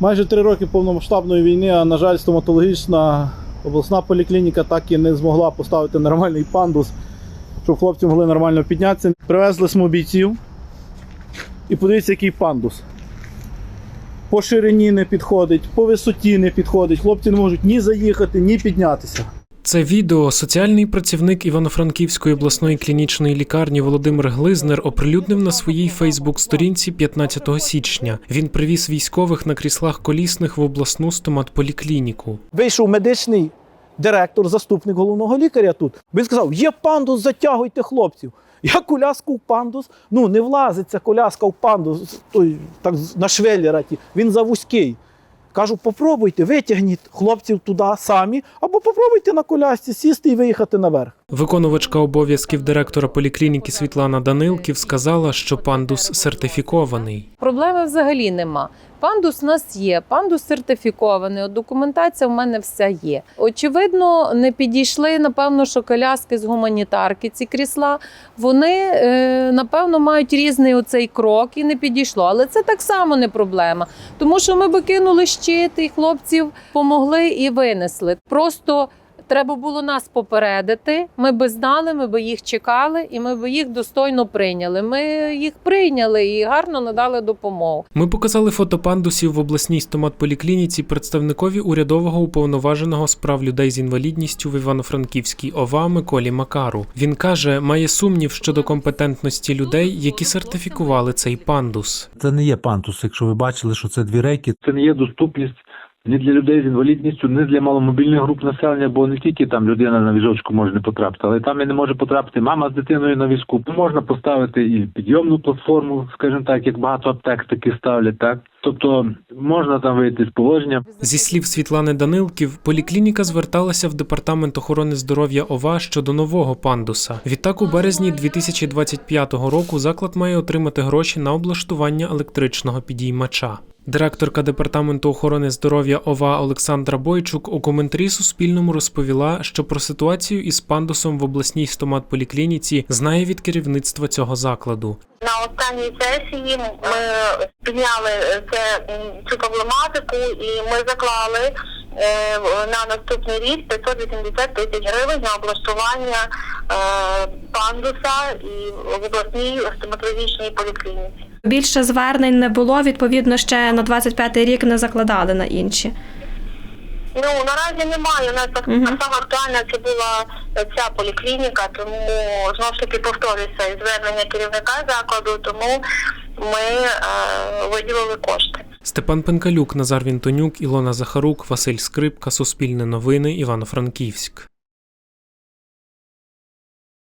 Майже три роки повномасштабної війни, а на жаль, стоматологічна обласна поліклініка так і не змогла поставити нормальний пандус, щоб хлопці могли нормально піднятися. Привезли смо бійців. І подивіться, який пандус. По ширині не підходить, по висоті не підходить. Хлопці не можуть ні заїхати, ні піднятися. Це відео соціальний працівник Івано-Франківської обласної клінічної лікарні Володимир Глизнер оприлюднив на своїй Фейсбук-сторінці 15 січня. Він привіз військових на кріслах колісних в обласну стоматполіклініку. Вийшов медичний директор, заступник головного лікаря тут. Він сказав: є пандус, затягуйте хлопців. Я коляску в пандус, ну не влазиться коляска в пандус, той, так на швеллера він завузький. Кажу, попробуйте, витягніть хлопців туди самі, або попробуйте на колясці сісти і виїхати наверх. Виконувачка обов'язків директора поліклініки Світлана Данилків сказала, що пандус сертифікований. Проблеми взагалі нема. Пандус у нас є, пандус сертифікований, документація в мене вся є. Очевидно, не підійшли, напевно, що коляски з гуманітарки, ці крісла. Вони, е, напевно, мають різний оцей крок і не підійшло. Але це так само не проблема. Тому що ми би кинули щит, і хлопців помогли і винесли. Просто треба було нас попередити. Ми би знали, ми би їх чекали, і ми би їх достойно прийняли. Ми їх прийняли і гарно надали допомогу. Ми показали фото пандусів в обласній стоматполіклініці представникові урядового уповноваженого з прав людей з інвалідністю в Івано-Франківській ОВА Миколі Макару. Він каже, має сумнів щодо компетентності людей, які сертифікували цей пандус. Це не є пантус, якщо ви бачили, що це дві рейки. Це не є доступність ні для людей з інвалідністю, ні для маломобільних груп населення, бо не тільки там людина на візочку може не потрапити, але там і не може потрапити мама з дитиною на візку. Можна поставити і підйомну платформу, скажімо так, як багато аптек таки ставлять, так. Тобто можна там вийти з положення. Зі слів Світлани Данилків, поліклініка зверталася в департамент охорони здоров'я ОВА щодо нового пандуса. Відтак, у березні 2025 року заклад має отримати гроші на облаштування електричного підіймача. Директорка департаменту охорони здоров'я ОВА Олександра Бойчук у коментарі Суспільному розповіла, що про ситуацію із пандусом в обласній стоматполіклініці знає від керівництва цього закладу. На останній сесії ми підняли це, цю проблематику і ми заклали е, на наступний рік 580 тисяч гривень на облаштування е, пандуса і в обласній стоматологічній поліклініці. Більше звернень не було. Відповідно, ще на 25-й рік не закладали на інші. Ну наразі немає. У нас так Мгм. саме актуальна це була ця поліклініка, тому знову ж таки повторюся і звернення керівника закладу, тому ми е, виділили кошти. Степан Пенкалюк, Назар Вінтонюк, Ілона Захарук, Василь Скрипка, Суспільне новини, Івано-Франківськ.